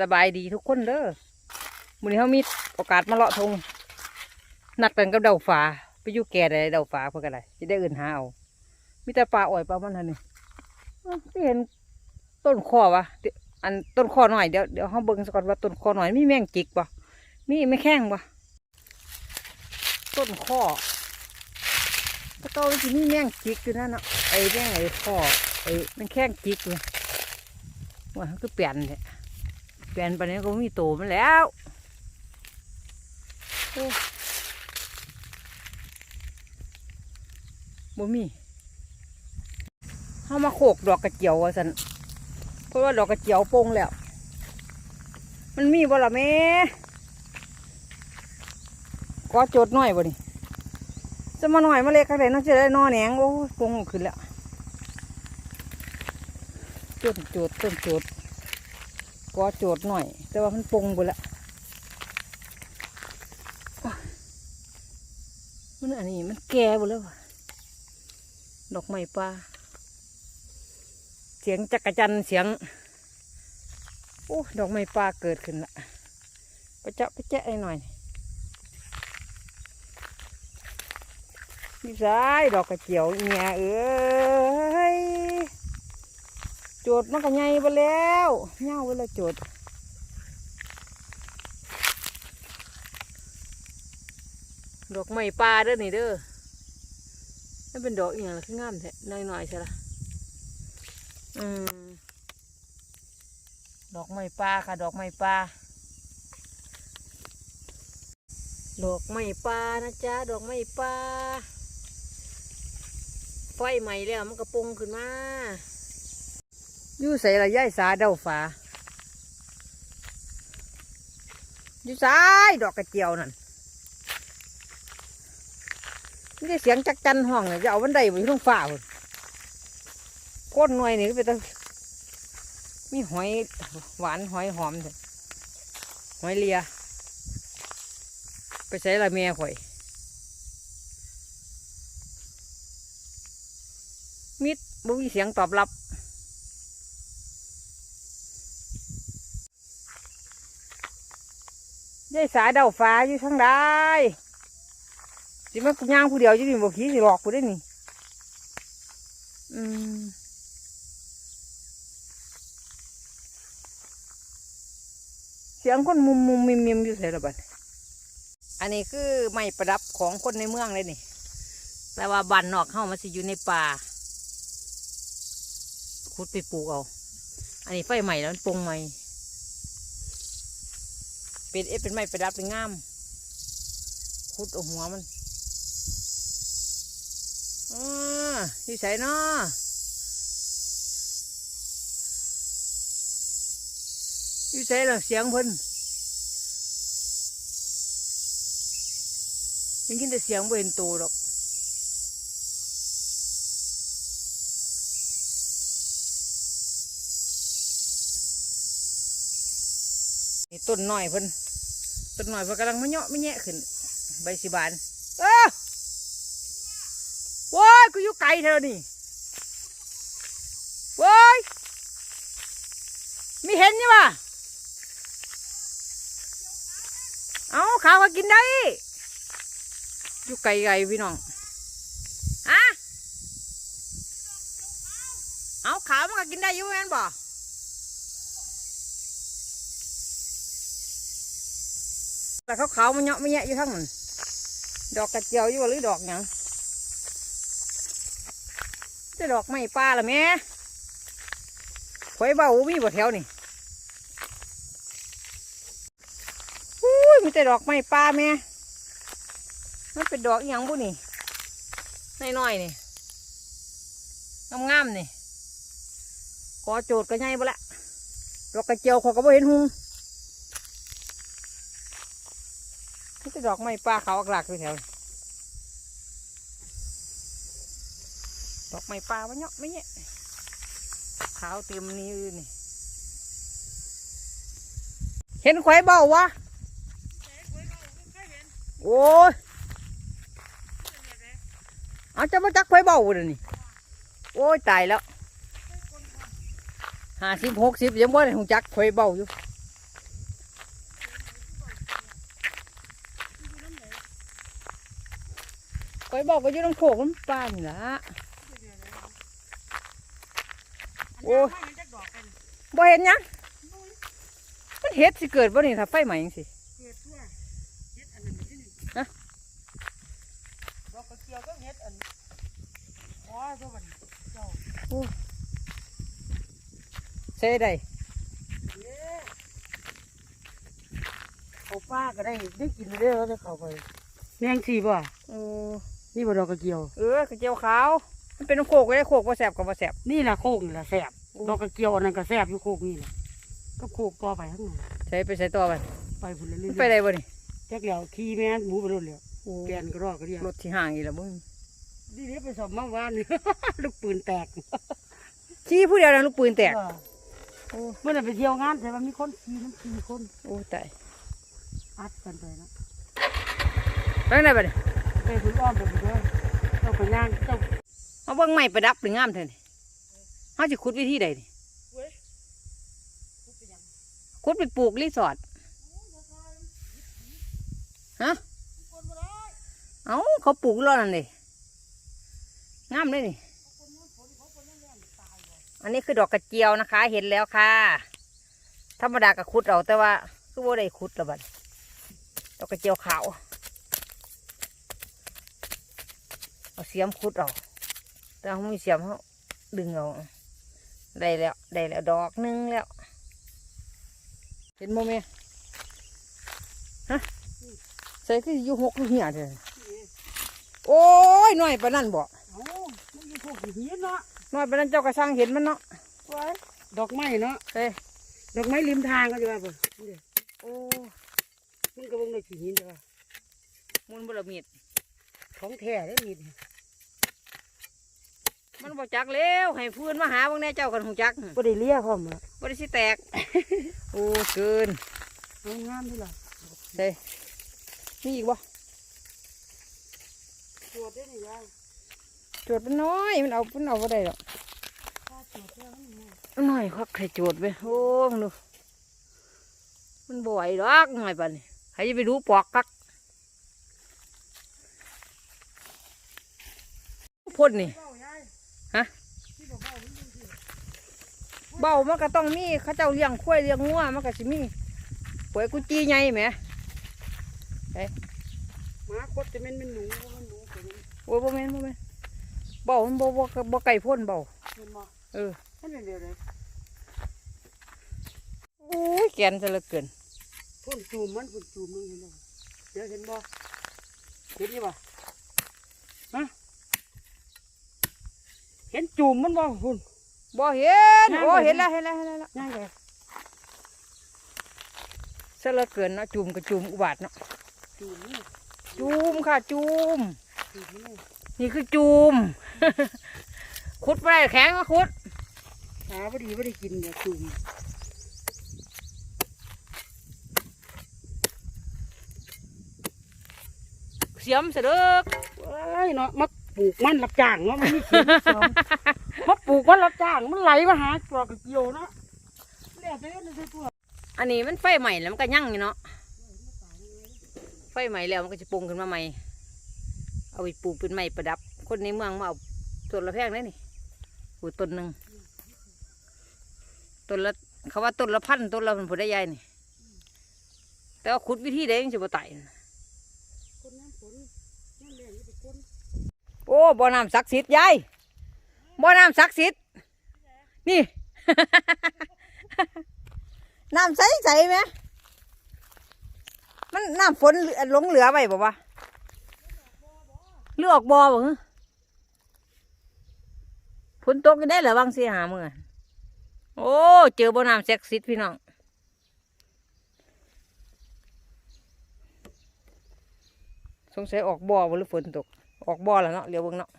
สบายดีทุกคนเด้อมื้อนี้เฮามีโอกาสมาเลาะทงนัดกันกับเดาฟ้าไปอยู่แก่ได้เดาฟ้าเพิ่นก็ได้สิได้อื่นหาเอามีแต่ปลาอ้อยปลามันหั่นนี่อ้าวสิเห็นต้นข้อวะอันต้นข้อหน่อยเดี๋ยวเดี๋ยวเฮาเบิ่งซะก่อนว่าต้นข้อหน่อยมีแมงจิกบ่มีไม่แข้งบ่ต้นข้อก็โตมันสิมีแมงจิกอยู่นั่นเนาะไอ้แมงไอ้ข้อไอ้แมงแข้งจิกเลยว่ามันคือเปลี่ยนเนี่ย เปลี่ยนไปนี้ก็มีโตมันแล้วบ่มีเข้ามาโขกดอกกระเจียวว่าสันเพราะว่าดอกกระเจียวโป่งแล้ว มันมีบ่ล่ะแม่ก็โจดหน่อยบ่นี่จะมาหน่อยมาเล็กกันเลยน้องจะได้นอแหนงโอ้โป่งขึ้นแล้วจดโจดต้นโจด ก็โจดหน่อย แต่ว่ามันปงไปแล้วมันอันนี้มันแก่หมดแล้วดอกไม้ป่าเสียงจักรจันเสียงโอ้ดอกไม้ป่าเกิดขึ้นละไปเจาะไปแจ๊ะไอ้หน่อยนี่ซ้ายดอกกระเจียวเนี่ยเอ้ย โจดมันก็ใหญ่ไปแล้วเงาไปแล้วโจดดอกไม้ป่าเด้อนี่เด้อนี่เป็นดอกอย่างละคืองามแท้น้อยหน่อยๆใช่ละอืมดอกไม้ป่าค่ะ ดอกไม้ป่าดอกไม้ป่านะจ๊ะดอกไม้ป่าไฟใหม่แล้วมันกระปงขึ้นมา ยู่ใส่ละย่ายสาเดาฟ้าอยู่ซ้ายดอกกระเจียวนั่นนี่ได้เสียงจักจันห้องเนี่ยจะเอาบันไดไปอยู่ตรงฟ้าพุ่นโคตรหน่วยนี่ก็เป็นตะมีหอยหวานหอยหอมเถอะหอยเลีย ไปใส่ละเมียข่อย มิดบ่มีเสียงตอบรับ ยายสาเดาฟ้าอยู่ทางใดสิมากูย่างผู้เดียวอยู่นี่บอกขี้สิหลอกกูได้นี่อืมเสียงคนมุมมุมมิมมิมอยู่ใส่ระบัดอันนี้คือไม้ประดับของคนในเมืองเลยนี่แต่ว่าบ้านนอกเข้ามาสิอยู่ในป่าขุดไปปลูกเอา อันนี้ไฟใหม่แล้วมันปรุงใหม่ เป็นเอฟเป็นไม้ประดับเป็นงามขุดเอาหัวมันอ่าอยู่ใส่นาะอยู่ใส่ละเสียงเพิ่นยังกินแต่เสียงบเห็นตัวหรอกมีต้นน้อยเพิ่น ต้นหน่อยมันกำลังมาเนาะไม่แยะขึ้น ใบสีบานเออว้ายกูอยู่ไกลเธอนี่ว้ายมีเห็นนี่วะเอาขาวก็กินได้ อยู่ไกลไกลพี่น้องฮะเอาขาวมันก็กินได้อยู่แม่นบ่ แต่เขาขาวมันเนาะไม่แยะอยู่ทั้งมันดอกกระเจียวอยู่บ่หรือดอกหยังจะดอกไม้ป่าละแม่ข่อยเบามีบ่แถวนี่อุ้ยมีแต่ดอกไม้ป่าแม่มันเป็นดอกอหยังบุนี่น้อยๆนี่งามๆนี่กอโจดก็ใหญ่บ่ละดอกกระเจียวขาก็บ่เห็นหุง นี่จะ ดอกไม้ป่าเขาอักหลักอยู่แถวดอกไม้ป่ามันเนาะไม่เนี่ยขาวเต็มนี้นี่เห็นไข่เบาวะโอ้ยเอาจะมาจักไข่เบาเลยนี่โอ้ยตายแล้วห้าสิบหกสิบยังว่าหงจักไข่เบาอยู่ อยบอกว่าอยู่น้ำโขกมันป้านี่ละโอ้ยบ่เห็นหยังมันเฮ็ดสิเกิดบ่นี่ถ้าไฟไหม้จังสิเกิดทั่วเฮ็ดอันนั้นที่นี่ฮะดอกกระเจียวก็เฮ็ดอันอ๋อสวัสดีเจ้าใช่ได้เย้เอาป้าก็ได้ได้กินได้แล้วจะเข้าไปแมงสีบ่โอ้ นี่บ่ดอกกระเจียว เออกระเจียวขาว มันเป็นน้ำโขกก็ได้โขกบ่แสบก็บ่แสบนี่ล่ะโคกนี่ล่ะแซ่บโอ้ดอกกระเจียวอันนั้นก็แซ่บอยู่โคกนี่ล่ะก็โคกต่อไปข้างหน้าใช้ไปใช้ตัวมันไปพุ่นเรื่มันอยไปได้บ่นี่ๆจักแล้วขี่แม่นหมูไปรถแล้วโอ้แกนก็รอก็เรียกรถที่ห่างอีกแล้วมึงนี่เดี๋ยวไปสอบเมื่อวานนี่ลูกปืนแตกชี้ผู้เดียวนะลูกปืนแตกเออโอ้เมื่อไหร่ไปเที่ยวงานแต่ว่ามีคนขี่น้ำขี่คนโอ้ตายอัดกันไปนะไปไหนบ่นี่ ไปถึงอ้อมไปถึงเด้อเจ้าไปย่างเจ้ามาเบิ่งไม้ประดับหรืองามเท่านี่เฮาสิขุดวิธีใดนี่ขุดไปปลูกรีสอร์ทฮะเอาเขาปลูกแล้วนั่นดิงามเลยนี่ อันนี้คือดอกกระเจียวนะคะ เห็นแล้วค่ะ ธรรมดาก็ขุดเอาแต่ว่า คือว่าได้ขุดและบัดดอกกระเจียวขาว เอาเสียมขุดเอาแต่เขามีเสียมเขาดึงเอาได้แล้วได้แล้วดอกหนึงแล้ว เห็นโมเมฮะใส่คืออยู่หกอยู่เหี่ยเถอะโอ้ยหน่อยปานนั่นบ่เอ้ามันอยู่พวกหินเนาะหน่อยปานนั่นเจ้ากระช่างเห็นมันเนาะไว้ดอกไม้เนาะเฮ้ยดอกไม้ริมทางก็จะว่าบ่นี่เด้อโอ้มันก็เบิ่งในขี้หินจ้ะว่ามุนบละมีด ของแท้ได้อมีดมันบ่จักแล้วให้พื้นมาหาบางแน่เจ้ากันหูจักบ่ได้เลี้ยพร้อมละบ่ได้สิแตก โอ้เกินเอางามด้วยล่ะเด้มีอีกบ่ตรวจได้นี่ยายโจดมันน้อย มันเอามันเอาบ่ได้หรอกถ้าตรวจแล้วนี่ไงมันน้อยคักใครโจดไปโอ้มึงดูมันบ่ไหวดอกหน่อยปานนี้ให้ไปดูปอกคัก พ่นนี่เบ้ายายฮะที่บ่เบ้ามันอยู่ที่เบามันก็ต้องมีเขาเจ้าเลี้ยงควายเลี้ยงงัวมันก็สิมีหวยกุจีใหญ่แหมหมาคดจะแม่นเป็นหนูบ่มันหนูก็มันโอ้ยบ่แม่นบ่แม่นเบามันบ่บ่บ่ไก่พ่นเบาเห็นบ่เออนั่นเดียวเลยโอ้ยแกนซะเหลือเกินพ่นจูมมันพ่นจูมมันเห็นบ่เดี๋ยวเห็นบ่เห็นนี่บ่ฮะ เห็นจูมมันบ่พุ่น บ่เห็นย่างโอ้ไปเห็นแล้วเห็นแล้วเห็นแล้วย่างไงซะเหลือเกินเนาะจุ่มก็จุ่มอุบาทเนาะจูมนี่จุ่มค่ะจุ่มจูมนี่นี่คือจุ่มขุดไปได้แข็งมาขุดหาบ่ดีบ่ได้กินเนี่ยจูมเสียมเสด็กว้ายเนาะมา ปลูกมันรับจ้างเนาะมันมีเขียนมีสองมาปลูกมันรับจ้างมันไหลมาหาจอกเกี่ยวเนาะแล้วแต่นั่นคือตัวอันนี้มันไฟใหม่แล้วมันก็ยั่งอยู่เนาะไฟใหม่แล้วมันก็จะปรุงขึ้นมาใหม่ เอาไปปลูกเป็นไม้ประดับ คนในเมืองมาเอาต้นละแพงได้นี่ปลูกต้นหนึ่งต้นละเขาว่าต้นละพันต้นละมันผลได้ใหญ่นี่ แต่ว่าขุดวิธีใดยังจะบ่ไต่คนน้ำฝนน้ำแรงนี่เป็นคน โอ้บ่อน้ำศักดิ์สิทธิ์ยายบ่อน้ำศักดิ์สิทธิ์นี่ น้ำใสใสไหมมันน้ำฝนหลงเหลือไว้บ่วะเลือกบ่อบ่ฮะฝนตกกันได้เหรอบางสีหามือโอ้เจอบ่อน้ำศักดิ์สิทธิ์พี่น้องสงสัยออกบ่อหรือฝนตก ออกบ่อแล้วเนาะเดี๋ยวเบิ่งเนาะ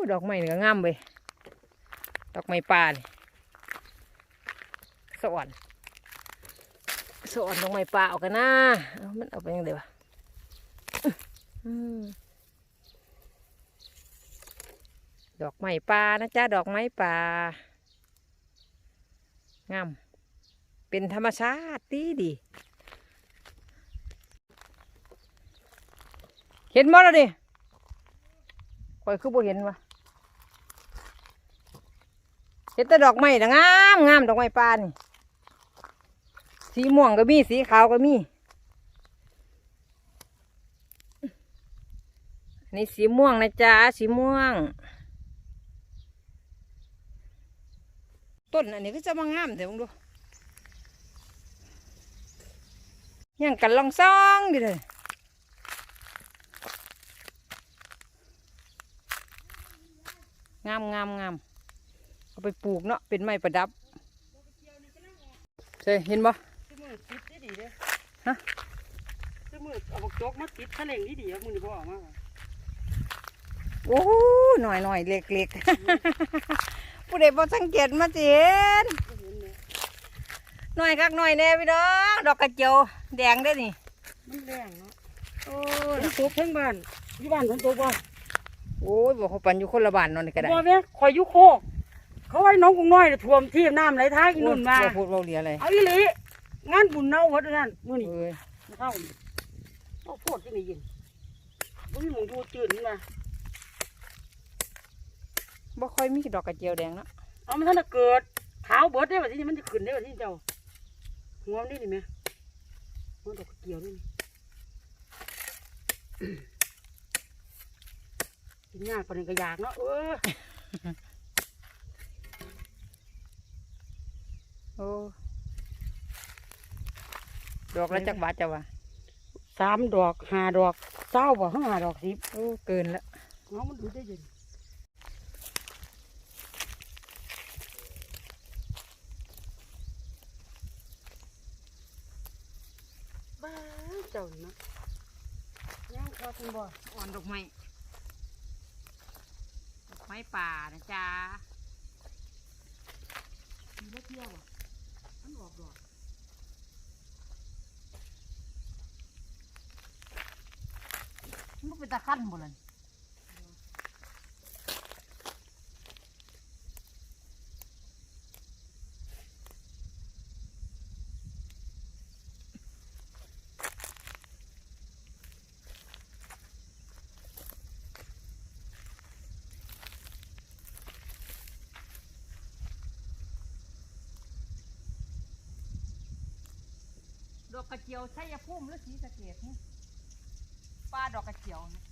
อดอกไม้นี่ก็งามเว้ยดอกไม้ป่านี่สวรรค์สวรรค์ดอกไม้ป่าเอากันนะเอามันเอาไปยังไงวะอืมดอกไม้ป่านะจ๊ะดอกไม้ป่างามเป็นธรรมชาติดีดี เห็นบ่แล้วดิข่อยคือบ่เห็นวะเห็นแต่ดอกไม้นะงามงามดอกไม้ป่านสีม่วงก็มี สีขาวก็มี นี่สีม่วงนะจ๊ะ สีม่วง ต้นอันนี้ก็จะมางามเดี๋ยวมึงดูยังกันลองซองดิเลย งามงามงามเอาไปปลูกเนาะเป็นไม้ประดับใช่เห็นบ่ซื้อมือติดได้ดีเด้อฮะซื้อมือเอาบักจกมาติดทะเลงที่ดีครับมึงนี่พ่อออกมาว่ะโอ้หน่อยหน่อยเล็กเล็กผู้ใดบ่สังเกตมาสิเห็นบ่เห็นเนี่ยหน่อยคักหน่อยแน่พี่น้องดอกกระเจียวแดงได้อนี่มันแรงเนาะโอ้ฝนตกทั้งบ้านอยู่บ้านฝนตกบ่ โอ้ยบอกเขาปันอยู่คนละบ้านเนอนนี่ก็ได้บ่แม่ข่อยอยู่โคก เขาไว้น้องกุ้งน้อยน่ะท่วมที่น้ำไหลท้ายอีนุ่นมา โอ้ยบ่พูดเบาเหลียอะไรเอาอีหลีงานบุญเน่าหมดนั่นมื้อนี้เอ้ยเข้าเอาโพดที่นี่ยินบ่มีหมองอยู่จืดนี่มาบ่ค่อยมีดอกกระเจียวแดงเนาะเอามันท่านน่ะเกิดเท้าเบิดได้ว่าที่นี่มันจะขึ้นได้ว่าที่เจ้าหัวมันนี่นี่แม่หัวดอกกระเกี่ยวนี่ กินยากปานนี้ก็อยากเนาะเออโอ้ดอกละจักบาทจ้าวะสามดอกห้าดอกเศร้าบ่ห้าดอกสิบโอ้เกินละเอามันดูได้ยินบ้าเจ้านี่นะย่างคอคุณบ่ อ่อนดอกไม้ดอกไม้ป่านะจ๊ะ มีเล็กเดียวอะมันออกดอกั้นหมดเลยดอกกระเจียวใช่ยาพุ่มหรือสีสะเกดนี่ป้าดอกกระเจียวนะ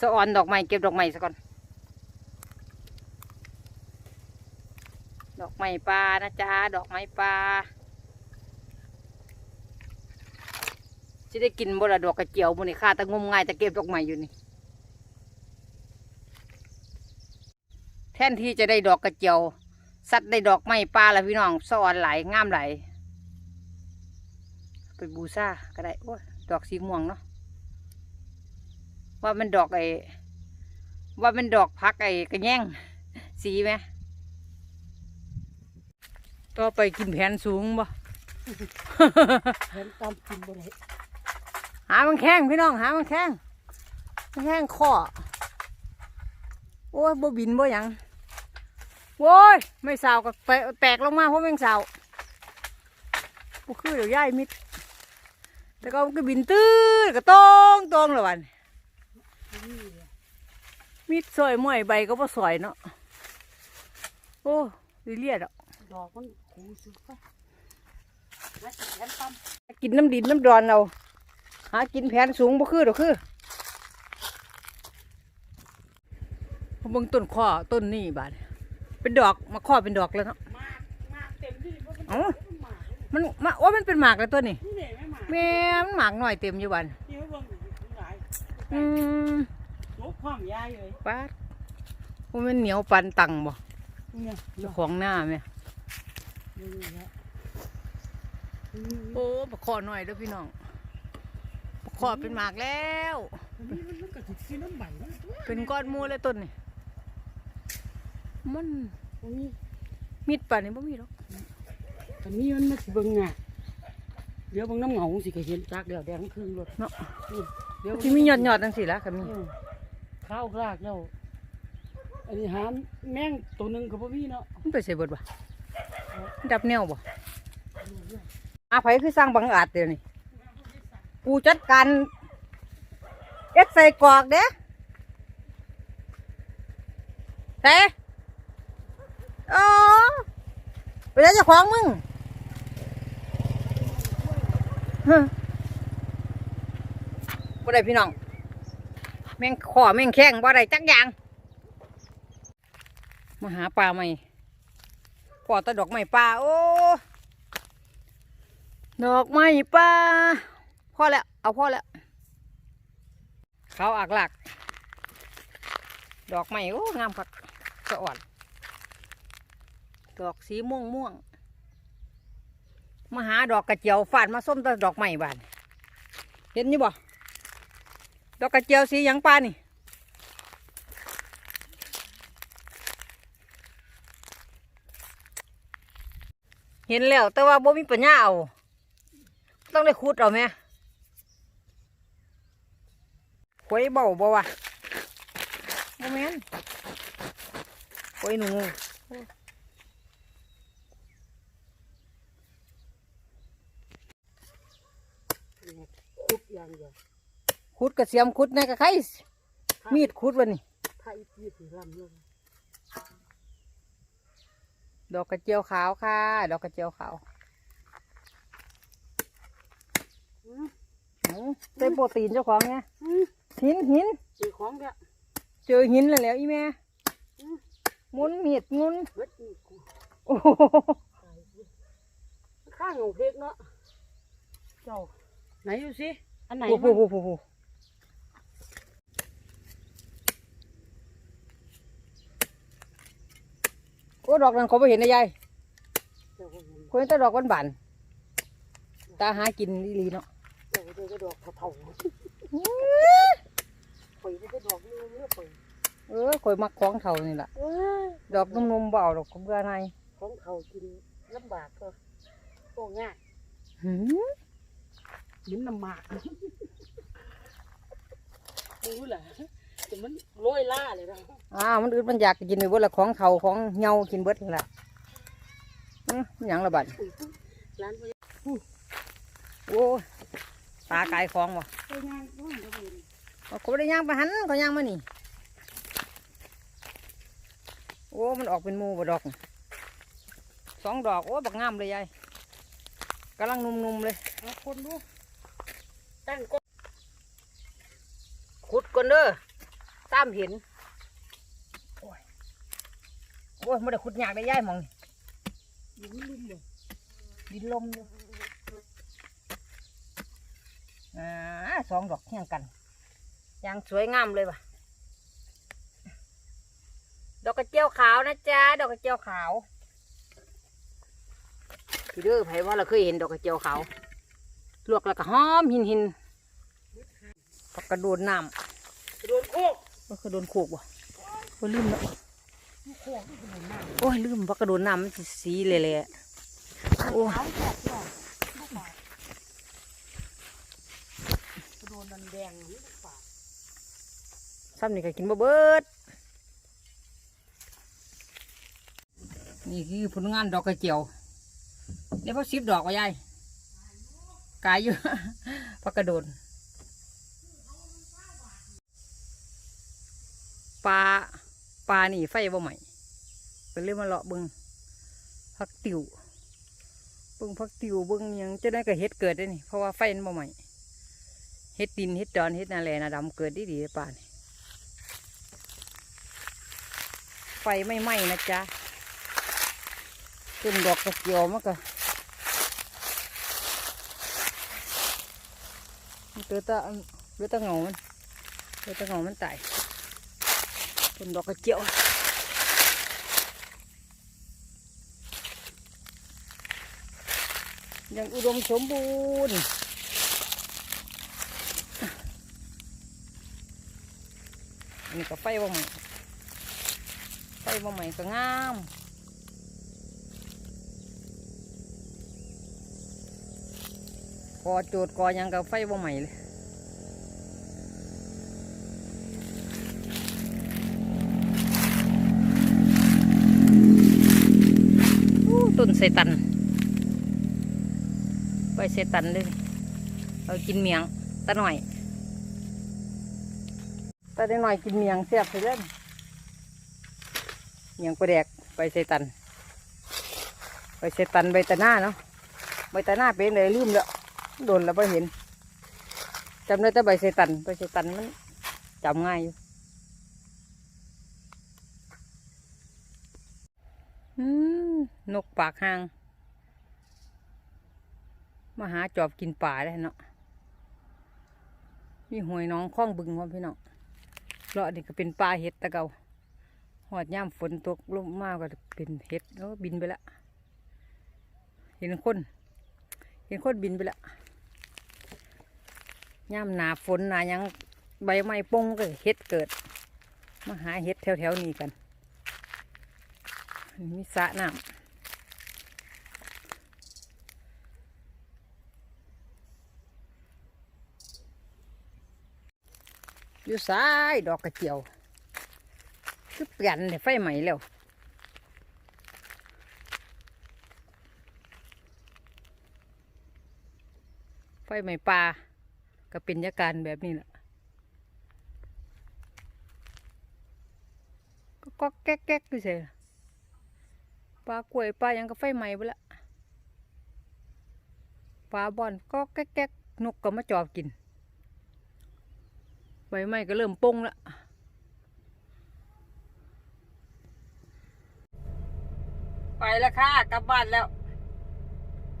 สะออนดอกไม้เก็บดอกไม้ซะก่อน ดอกไม้ปลานะจ๊ะดอกไม้ปลาจะได้กินบ่ละดอกกระเจียวบุนี่ข้าแตะงมง่ายแต่เก็บดอกไม้อยู่นี่ แทนที่จะได้ดอกกระเจียว สัตว์ได้ดอกไม้ปลาละพี่น้องสะออนไหลงามไหลไปบูชาก็ได้โอ้ดอกสีม่วงเนาะ ว่ามันดอกไอ้ว่ามันดอกพักไอ้กระแยงสีไหมต่อไปกินแผนสูงบ่เห็นตามกินบ่ได้หามันแข้งพี่น้องหามันแข้งมันแข้งคอโอ้ยบ่บินบ่หยังโว้ยไม่สาวก็แตกแตกลงมาเพราะแมงสาวบ่คือเดี๋ยวย้ายมิดแต่ก็มันก็บินตื้อก็ตรงตรงเลยวันนี่แหละ มีดซอยมวยใบก็บ่ซอยเนาะ โอ้ดิเลียดอะดอกมันคูสุดไปมาสิแขนตามกินน้ำดินน้ำดอนเราหากินแผนสูงบ่คือดอกคือเบิ่งต้นข้อต้นนี่บาดเป็นดอกมาข้อเป็นดอกแล้วเนาะมากมากเต็มที่บ่เป็นเอ้ามันมากเลยมันมาว่ามันเป็นหมากแล้วตัวนี่นี่แหละไม่มากแม่มันหมากหน่อยเต็มอยู่บันนี่มั นเบิ่งมันหลายอืมนกความยายเลยป้าดว่ามันเหนียวปันตังบ่เนี่ยเจ้าของหน้าแม่นี่ฮะโอ้ปะคอหน่อยเด้อพี่น้องปะคอเป็นหมากแล้วอันนี้มันมันก็สิกินน้ำใบนะตัวเป็นก้อนหมูเลยต้นนี่มันอันนี้มิดป่านนี้บ่มีหรอกอันนี้มันมาสิเบิ่งอะเดี๋ยวเบิ่งน้ำเหงาสิก็เห็นจากเดี๋ยวแดงครึ่งรถเนาะนี่เดี๋ยวที่มีหยอดหยอดๆจังสิละก็มี เออ ข้าวรากแล้ว อันนี้หามแมงตัวหนึ่งกับพ่มีเนาะมันไปใส่เบิดบ่มันดับแนวบ่อาไผคือสร้างบังอาจเดี๋ยวนี้กูจัดการเอ็ดใส่กรอกเด้เฮ้โอ้ไปแล้วเจ้าของมึงฮะบ่ได้พี่น้อง แม่งขอแม่งแข้งบ่ได้จักอย่างมาหาปลาใหม่พอตะดอกไม้ปลาโอ้ดอกไม้ปลาพอแล้วเอาพอแล้วเขาอักหลัก ดอกไม้โอ้งามคักสะอ่อนดอกสีม่วงม่วงมาหาดอกกระเจียวฟาดมาส้มตะดอกไม้บานเห็นยู่บ่ ดอกกระเจียวสียังปลานี่เห็นแล้ว แต่ว่าบ่มีปัญญาเอา ต้องได้ขุดเอาไหมหวยเบาบ่วะบ่แม่นหวยหนูขุดอย่างเดียว ขุดกระเสียมขุดในกระไข่มีดขุดวันนี้ถ้าอีกทีถึงลำเลยดอกกระเจียวขาวค่ะ ดอกกระเจียวขาวอืมอื้อใส่โปรตีนเจ้าของไงอืมหินหินเจอของเนี่ยเจอหินแล้วแหล้วอีแม่อืมหมุนมีดหมุนเบิดนี่กูโอ้โหตายสิข้างของเพกเนาะเจ้าไหนดูสิอันไหนโอ้โห มัน โอ้โหโอ้โหโอ้ดอกนั้นเขาไม่เห็นนะยายเจ้าก็เห็นคนแต่ดอกวันบานๆตาหากินดีๆเนาะเจ้าก็เจอก็ดอกเถาๆไปไม่ได้ดอกเนื้อเนื้อไปเออคอยมักของเขานี่แหละเอ้ยดอกนุ่มๆเบเอาดอกเบื่อในของเขากินลำบากก็โอ้ง่ายหืมลิ้นน้ำหมากรู้แหละ แต่มันโรยล่าเลยนะอ้าวมันอึดมันอยากกินไปเบิดละของเขาของเงากินเบิดนั่นละอื้อมันหยังละบัดอุ้ยร้านไปโอ้ยตากายของวะไปงานนู่นก็เป็นเอาเขาไม่ได้ย่างไปหันเขาย่างมานี่โอ้มันออกเป็นหมูบ่ดอกน่ะสองดอกโอ้บักงามเลยยายกำลังนุ่มๆเลย เอาคนดูตั้งก็ขุดก่อนเด้อ ตามเห็น โอ้ยโอ้ยไม่ได้ขุดยากได้ย่ายหมองนี่ยิ้มลุ่มเลยดินลมอยู่อ่าสองดอกเที่ยงกันยางสวยงามเลยว่ะ ดอกกระเจียวขาวนะจ๊ะ ดอกกระเจียวขาวพี่เด้อไผว่าเราเคยเห็นดอกกระเจียวขาว ลวกแล้วก็หอมหินหินผักกระโดดน้ำโดนโคก ก็คือโดนโขกว่ะโอ้ยลืมแล้วโอ้ยลืมว่ากระโดดน้ำมันสีเละๆโอ้ยขาวแสบหน่อยลูกหมากโดนดันแดงนี่ลูกปากซ้ำนี่ก็กินบ่เบิด นี่คือผลงานดอกกระเจียวเดี๋ยวพอสิบดอกว่ายายกายอยู่พักกระโดด ปลาปลานี่ไฟบ่ใหม่เป็นเรื่องมาเลาะเบิงพักติวเบิงพักติวเบิงยังจะได้ก็เฮ็ดเกิดได้นี่เพราะว่าไฟมันบ่ใหม่เฮ็ดดินเฮ็ดดอนเฮ็ดนาแลนาดำเกิดดีดีป่านี่ไฟไม่ไหม้นะจ๊ะต้นดอกกระเจียวมันก็มันเตือตาเตือตาเงามันเตือตาเงามันตาย ต้นดอกกระเจียวยังอุดมสมบูรณ์อันนี้ก็ไฟบ่ใหม่ไฟบ่ใหม่ก็งามกอโจดกอยังกับไฟบ่ใหม่เลย อู้ต้นไซตันไปเซตันเลยเอากินเมียงตาหน่อยตาได้หน่อยกินเมียงเสียบไปเล่นเมียงปลาแดกไปเซตันไปเซตันใบตะหน้าเนาะใบตะหน้าเป็นเลยลืมแล้วโดนแล้วไ่เห็นจำได้แต่ใบเซตันใบเซตันมันจำง่ายอยู่อืม นกปากหางมาหาจอบกินป่าได้เนาะมีหวยน้องคล้องบึงพร้อมพี่น้องเลาะนี่ก็เป็นปลาเห็ดตะเกาหอดย่ำฝนตกลงมากก็เป็นเห็ดแล้วบินไปละเห็นคน เห็นคนบินไปละย่ำหนาฝนหนายังใบไม้ปงก็เห็ดเกิด มาหาเห็ดแถวๆนี้กันมีสระน้ำ อยู่ซ้ายดอกกระเจียวคือเปลี่ยนไฟใหม่แล้วไฟใหม่ปลาก็เป็นยาการแบบนี้แหละก็ก๊อกแก๊กแก๊กดูสิปลากล้วยปลายังก็ไฟใหม่ไปละปลาบอนก็แก๊กแก๊กนกก็มาจอบกิน ใบไม้ก็เริ่มปงละไปแล้วค่ะกลับบ้านแล้ว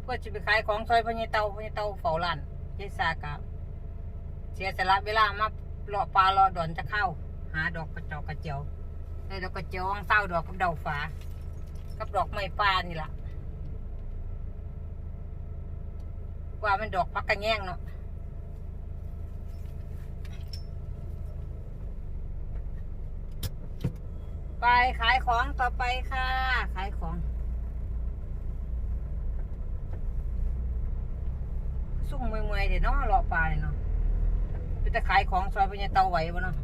เพื่อจะไปขายของซอยพญเตาพญเตาเฝ้าร้านยายสากาเสียสละเวลามาเลาะปลาเลาะดอนจะเข้า หาดอกกระจอกกระเจียวได้ดอกกระเจียววางเต้าดอกกับเดาฝา กับดอกไม้ปลานี่ละว่ามันดอกพักกระแยงเนาะ ไปขายของต่อไปค่ะ ขายของสุ่มเมื่อยๆเดี๋ยวนาะรอปลาเนี่ยเนาะเป็นจะขายของซอยพญาเตาไหวบ่เนาะ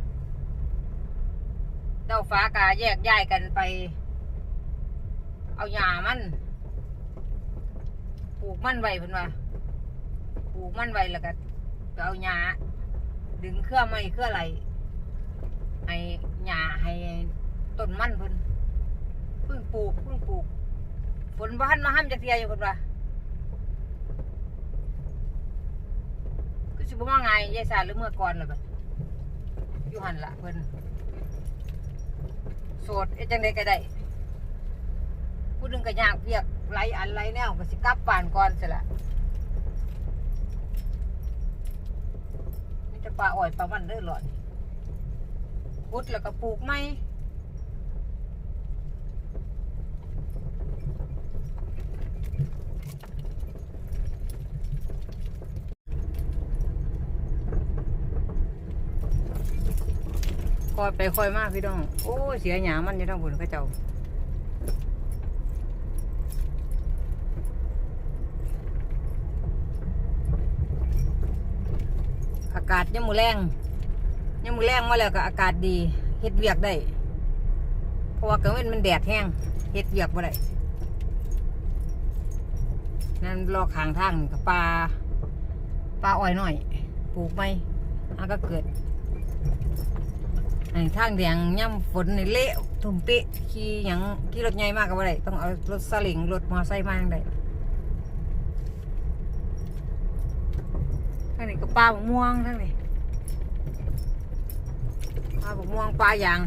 เต้าฟ้ากาแยกย้ายกันไป เอาหญ้ามันปลูกมันไว้เพิ่นว่าปลูกมันไว้แล้วก็ไปเอาหญ้าดึงเครือไม้เครือไหลให้หญ้าให้ ต้นมันเพิ่นเพิ่งปลูกเพิ่งปลูกฝนบ้านมาห้ามจะเทียอยู่คนว่าก็สิบ่ว่าไงยายสาหรือเมื่อก่อนเลยแบบอยู่หันละเพิ่นโสดเอ็ดจังไดก็ได้ผู้นึงก็ยากเพียกไรอันไรแนวก็สิกลับป่านก่อนสิละมีแต่ปลาอ่อยปลามันเด้อหลอดพุดแล้วก็ปลูกไม้ ค อยไปคอยมากพี่น้อง โอ้เสียหยามันอยู่ทั้งบนเขาเจ้าอากาศยังมือแรงยังมือแรงมาแล้วก็อากาศดีเฮ็ดเวียกได้ เพราะว่ากลางวันมันแดดแห้งเฮ็ดเวียกบ่ได้นั่นรอขางทางกับปลาปลาอ้อยหน่อย ปลูกไปอาก็เกิด ไอ้ทางแดงย่ำฝนในี่เละทุ่มเปะขี่หยังขี่รถใหญ่มากก็บ่ได้ต้องเอารถสลิงรถมอไซค์มาจั่งได้ทางนี้ก็ปลาบกม่วงทางนี้ปลาบกม่วงปลายาง